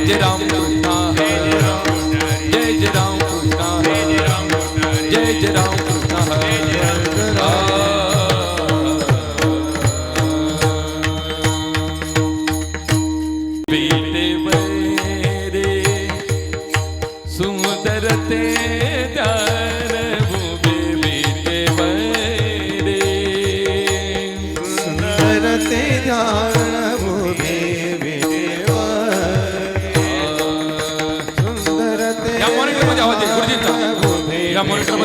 જય રામ કૃષ્ણ જય જય રામ કૃષ્ણ જય જય રામ કૃષ્ણ બીતે રે સુંદર તે દર ભૂબે બીતે રે સુંદર તે દર ભૂબે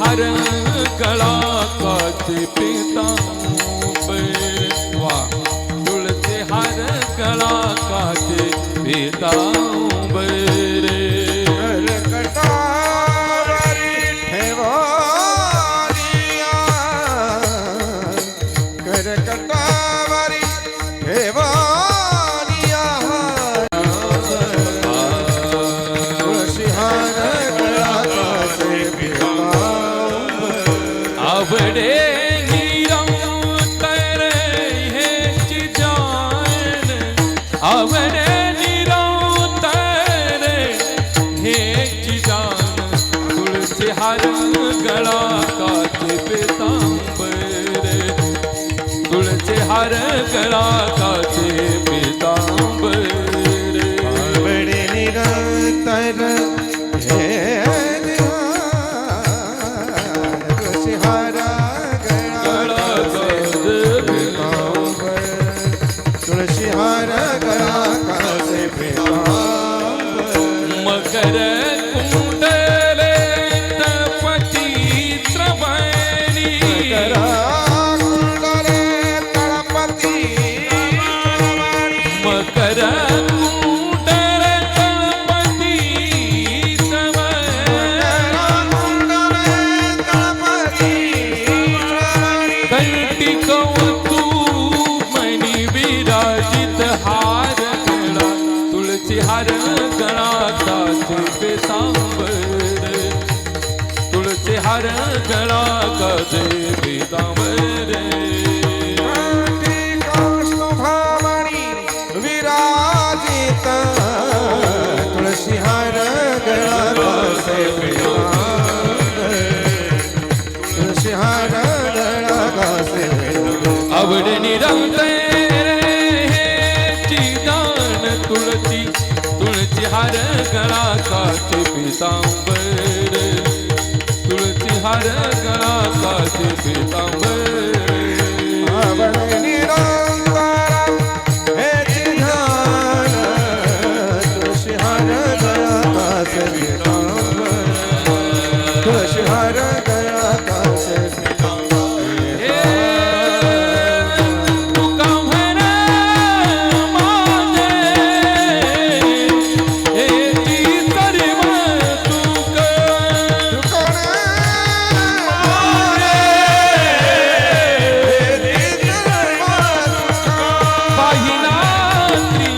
हर कला काचे पितांबर वा तुळशी हार गळा काचे पिता હર કરા तुळशी हार गळा काचे पितांबर विराजित तुळशी हार गळाचे तुळशी हार गळाचे आवड निरंतर चिदान तुळशी हार गळा काचे पितांबर. हार गळा काचे पितांबर। 哪里？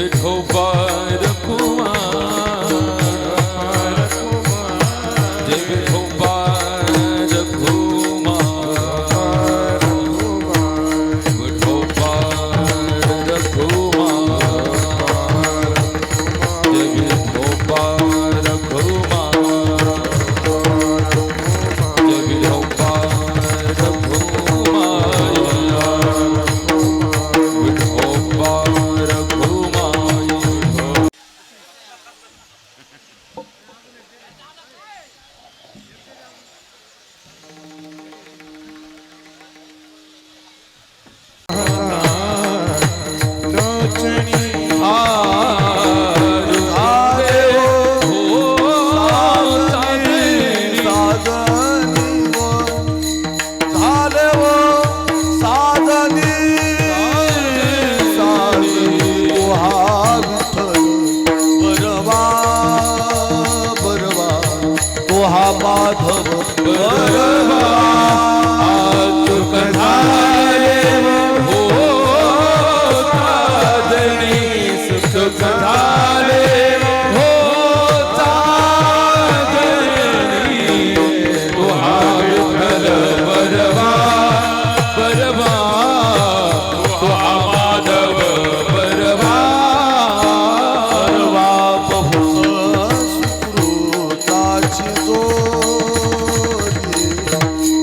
विठोबा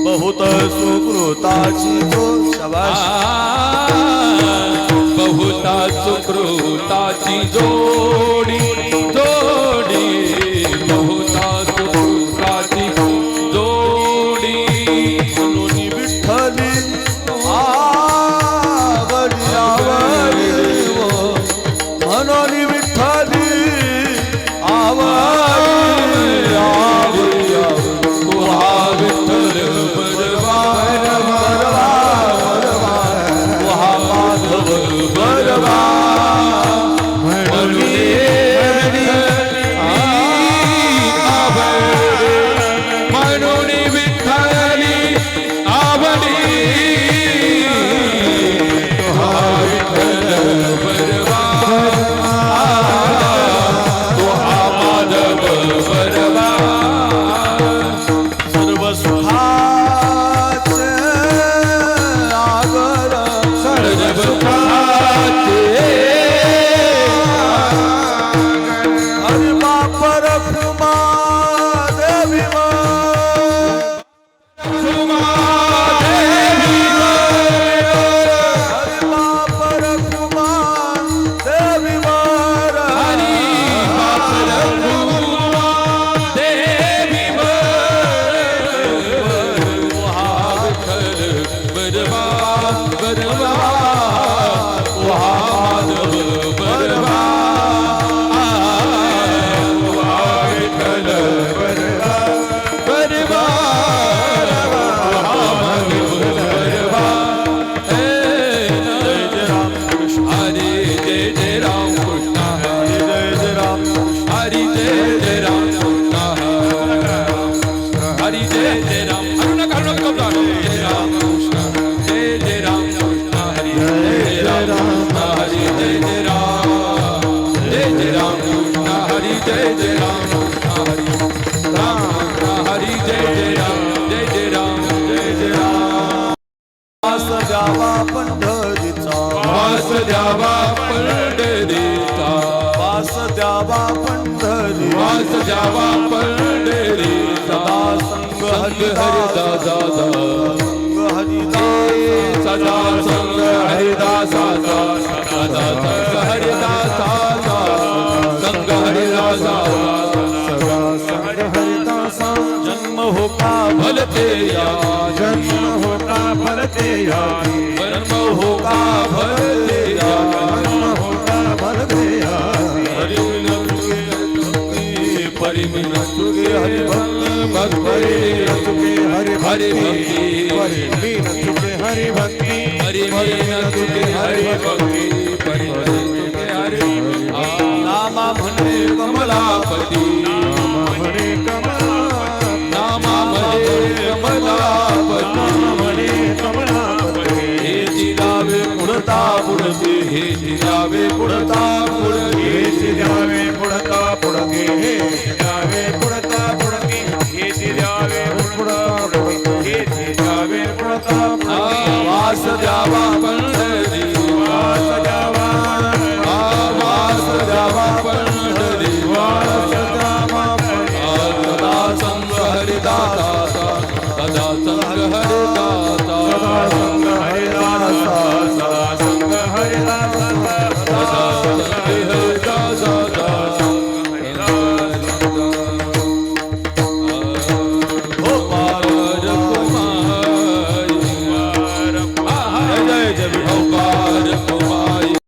बहुत सुकृताची तो शबाश. बहुता सुकृताची जोडी. संग हरिदासा हरिदास सदा संग हरिदासाचा सदा संग हरिदासाचा संग हरिदासाचा सदा संग हरिदासा जन्म होता भलते या जन्म होता भरते यादी हरे भक्ति चुके हरे हरे भक्ति हरि न भक्ति परिणी न चुके भक्ति परिणी चुके हरे नामा भने कमलापति। नामा भने कमला नामा भने कमलापति हरे कमला कमलापति। हे जिलावे पुरता पुरते। हे जिलावे पुरता पुरते। हरिदाता सदा संग हरिदाता